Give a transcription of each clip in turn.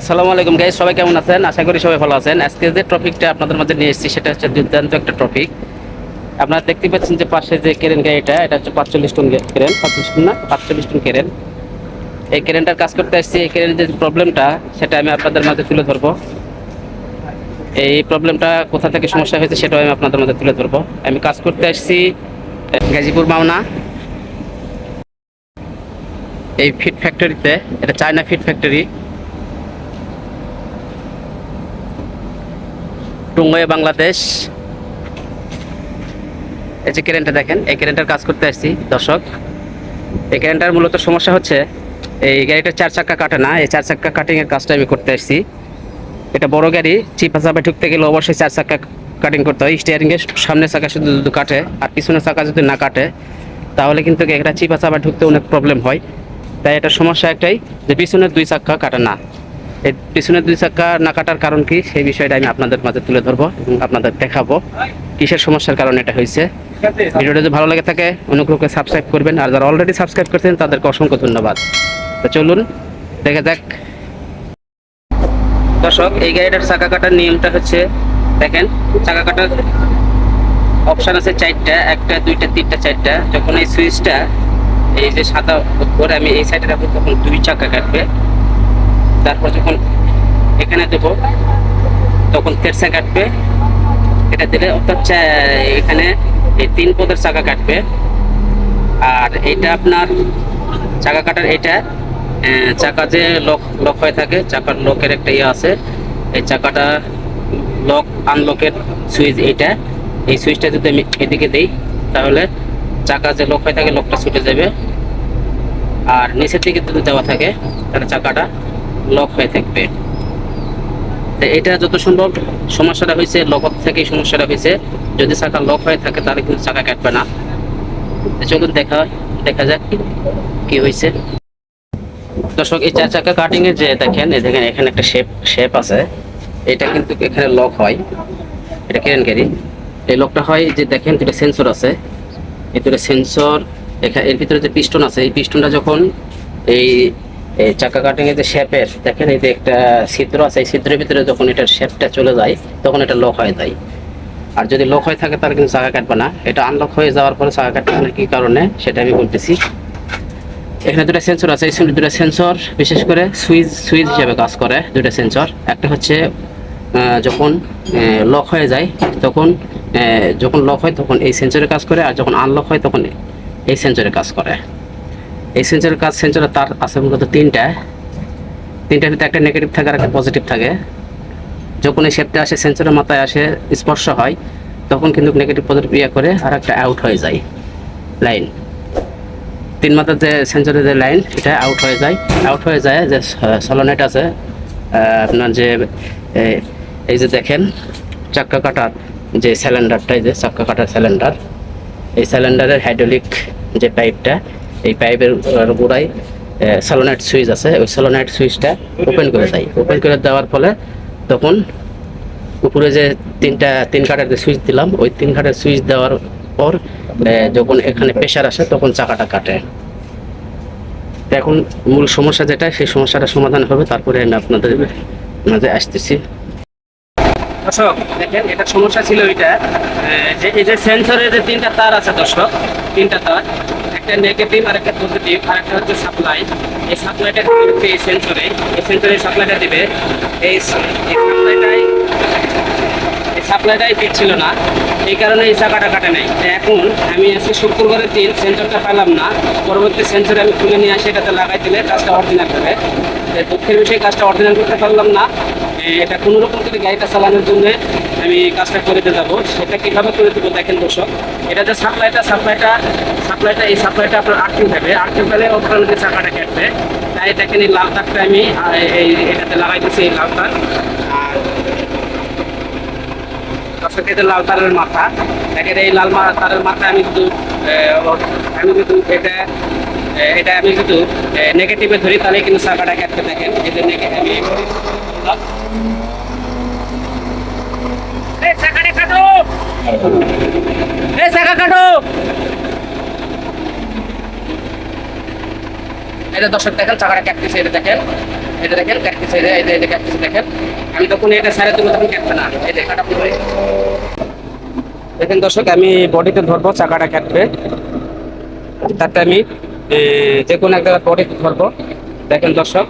আসসালামু আলাইকুম গাইস সবাই কেমন আছেন? আশা করি সবাই ভালো আছেন। আজকে যে টপিকটা আপনাদের মাঝে নিয়ে এসেছি, সেটা হচ্ছে দুর্দান্ত একটা টপিক আপনারা দেখতে পাচ্ছেন যে পাশে যে কেরেন গাড়িটা, এটা হচ্ছে পাঁচচল্লিশ টন কেরেন, পাঁচচল্লিশ টন না? পাঁচচল্লিশ টন কেরেন। এই কেরেনটার কাজ করতে আসছি, এই কেরেনের যে প্রবলেমটা সেটা আমি আপনাদের মাঝে তুলে ধরবো। এই প্রবলেমটা কোথা থেকে সমস্যা হয়েছে, সেটাও আমি আপনাদের মাঝে তুলে ধরবো। আমি কাজ করতে আসছি গাজীপুর মাওনা। এই ফিট ফ্যাক্টরিতে এটা চায়না ফিট ফ্যাক্টরি টুঙ্গয়ে বাংলাদেশ। এই যে কেরেন্টটা দেখেন, এই কেরেন্টার কাজ করতে আসছি, দর্শক। এই কেরেন্টার মূলত সমস্যা হচ্ছে, এই গাড়িটা চার চাক্কা কাটে না, এই চার চাক্কা কাটিংয়ের কাজটা আমি করতে আসছি। এটা বড় গাড়ি চিপা চাপা ঢুকতে গেলে অবশ্যই চার চাক্কা কাটিং করতে হয়। স্টিয়ারিংয়ের সামনের চাকা শুধু শুধু কাটে, আর পিছনের চাকা যদি না কাটে, তাহলে কিন্তু এটা চিপা চাপা ঢুকতে অনেক প্রবলেম হয়। তাই এটা সমস্যা একটাই যে পিছনের দুই চাক্কা কাটে না। এই পিছনে দুই চাক্কা না কাটার কারণ কি? সেই বিষয়টা আমি আপনাদের মাঝে তুলে ধরবো এবং আপনাদের দেখাবো। কিসের সমস্যার কারণে এটা হয়েছে? ভিডিওটা যদি ভালো লাগে থাকে অনুগ্রহ করে সাবস্ক্রাইব করবেন। আর যারা অলরেডি সাবস্ক্রাইব করছেন, তাদেরকে অসংখ্য ধন্যবাদ। তো চলুন, দেখা যাক। দর্শক, এই গাড়িটার চাকা কাটার নিয়মটা হচ্ছে, দেখেন, চাকা কাটার অপশান আছে চারটা, একটা, দুইটা, তিনটা, চারটা। যখন এই সুইচটা এই যে সাদা করে আমি এই সাইডে রাখব, তখন দুই চাকা কাটবে। তারপর যখন এখানে দেবো, তখন তেরসা কাটবে। এটা দিলে অর্থাৎ এখানে এই তিন পদের চাকা কাটবে। আর এটা আপনার চাকা কাটার এটা চাকা যে লক লক হয়ে থাকে, চাকার লকের একটা ইয়ে আছে। এই চাকাটা লক আনলকের সুইচ এইটা। এই সুইচটা যদি আমি এদিকে দিই, তাহলে চাকা যে লক হয়ে থাকে লকটা ছুটে যাবে। আর নিচের দিকে যদি দেওয়া থাকে, তাহলে চাকাটা লক হয়ে থাকবে। তো এটা যত সম্ভব সমস্যাটা হয়েছে লক থেকেই সমস্যাটা হয়েছে। যদি চাকা লক হয়ে থাকে, তাহলে কিন্তু চাকা কাটবে না। চলুন দেখা দেখা যাক কি হয়েছে। দর্শক, এই চার চাকা কাটিং এর যে দেখেন, এই দেখেন, এখানে একটা শেপ শেপ আছে। এটা কিন্তু এখানে লক হয়। এটা কেরেন ক্যারি এই লকটা হয় যে দেখেন দুটো সেন্সর আছে। এই দুটো সেন্সর এখানে এর ভিতরে যে পিস্টন আছে, এই পিস্টনটা যখন এই এই চাকা কাটিং যে শেপের দেখেন এই যে একটা ছিদ্র আছে, এই ছিদ্রের ভিতরে যখন এটার শেপটা চলে যায়, তখন এটা লক হয়ে যায়। আর যদি লক হয়ে থাকে, তাহলে কিন্তু চাকা কাটবে না। এটা আনলক হয়ে যাওয়ার পরে চাকা কাটবে না, কি কারণে? সেটা আমি বলতেছি। এখানে দুটো সেন্সর আছে। এই দুটো সেন্সর বিশেষ করে সুইচ সুইচ হিসেবে কাজ করে দুটো সেন্সর একটা হচ্ছে যখন লক হয়ে যায়, তখন যখন লক হয়, তখন এই সেন্সরে কাজ করে, আর যখন আনলক হয়, তখন এই সেন্সরে কাজ করে। এই সেন্সরের কাজ সেন্সরে তার আছে মূলত তিনটা। তিনটার ভিতরে একটা নেগেটিভ থাকে আর একটা পজিটিভ থাকে। যখন এই শেপটা আসে সেন্সরের মাথায় আসে, স্পর্শ হয়, তখন কিন্তু নেগেটিভ পজিটিভ ইয়ে করে আর একটা আউট হয়ে যায়। লাইন তিন মাথার যে সেন্সরের যে লাইন এটা আউট হয়ে যায়। আউট হয়ে যায়, যে সলোনেট আছে আপনার যে এই যে দেখেন, চাক্কা কাটার যে সিলিন্ডারটা এই যে চাক্কা কাটার সিলিন্ডার এই সিলিন্ডারের হাইড্রোলিক যে পাইপটা এই পাইপের গোড়ায় সলোনাইট সুইচ আছে। ওই সলোনাইট সুইচটা ওপেন করে দেয়। ওপেন করে দেওয়ার ফলে তখন উপরে যে তিনটা তিন কাঠের যে সুইচ দিলাম ওই তিন কাঠের সুইচ দেওয়ার পর যখন এখানে প্রেশার আসে তখন চাকাটা কাটে। এখন মূল সমস্যা যেটা সেই সমস্যাটা সমাধান হবে। তারপরে আমি আপনাদের মাঝে আসতেছি। দর্শক দেখেন এটা সমস্যা ছিল আহ, যে এই যে সেন্সরের যে তিনটা তার আছে দর্শক তিনটা তার একটা নেগেটিভ আর একটা পজিটিভ আর একটা হচ্ছে সাপ্লাই এই সাপ্লাইটা দিবে এই সেন্সরে এই সেন্সরে সাপ্লাইটা দিবে। এই সাপ্লাইটাই এই সাপ্লাইটাই ছিল না। এই কারণে এই চাকাটা কাটে নাই। এখন আমি আজকে শুক্রবারের দিন সেন্সরটা পেলাম না। পরবর্তী সেন্সরে আমি খুলে নিয়ে আসি, এটাতে লাগাই দিলে কাজটা অরিজিনাল হবে। দুঃখের বিষয়ে, কাজটা অরিজিনাল করতে পারলাম না। এটা কোনো রকম করে গাড়িটা চালানোর জন্য আমি কাজটা করে দিতে যাব। সেটা কীভাবে করে দেবো দেখেন দর্শক। এটা যে সাপ্লাইটা সাপ্লাইটা সাপ্লাইটা, এই সাপ্লাইটা আপনার আটকে যাবে আটকে ফেলে ওখানে যে চাকাটা কাটবে। তাই দেখেন এই লাল তারটা আমি এই এটাতে লাগাই দিচ্ছি এই লাল তার আর দর্শক, এটা লাল তারের মাথা। দেখেন এই লাল তারের মাথা আমি কিন্তু আমি কিন্তু এটা এটা আমি কিন্তু নেগেটিভে ধরি তাহলে কিন্তু চাকাটা কাটতে দেখেন এটা নেগেটিভ আমি এই চাকাটা কাটো এই চাকা কাটো এটা দর্শক দেখেন চাকাটা এটা দেখেন। আমি তখন এটা তখন না কাটা দেখেন দর্শক, আমি বডিতে ধরবো চাকাটা কাটবে। তাতে আমি যে কোনো একটা বডিতে ধরবো। দেখেন দর্শক।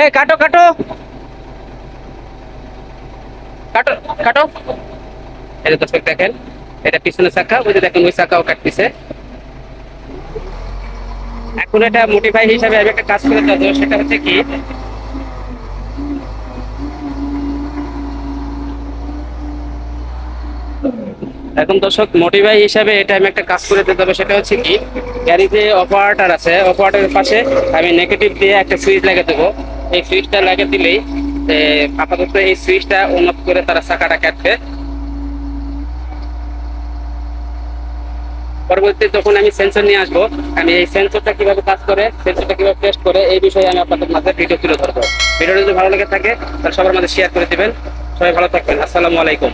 এই কাটো কাটো। কাটো কাটো। যে দর্শক দেখেন, এটা ওই যে দেখেন ওই কাটতেছে। এখন এটা মোটিফাই হিসাবে আমি একটা কাজ করে দেবো, সেটা হচ্ছে কি, এখন দর্শক মোটিভাই হিসাবে এটা আমি একটা কাজ করে দিতে হবে সেটা হচ্ছে কি গ্যারিজে অপারেটার আছে অপারেটারের পাশে আমি নেগেটিভ দিয়ে একটা সুইচ লাগিয়ে দেবো। এই সুইচটা লাগিয়ে দিলেই আপাতত এই সুইচটা উন্নত করে তারা চাকাটা কাটবে। পরবর্তীতে যখন আমি সেন্সর নিয়ে আসব, আমি এই সেন্সরটা কীভাবে কাজ করে সেন্সরটা কীভাবে টেস্ট করে, এই বিষয়ে আমি আপনাদের মাঝে ভিডিও তুলে ধরবো। ভিডিওটা যদি ভালো লেগে থাকে, তাহলে সবার মাঝে শেয়ার করে দিবেন। সবাই ভালো থাকবেন। আসসালামু আলাইকুম।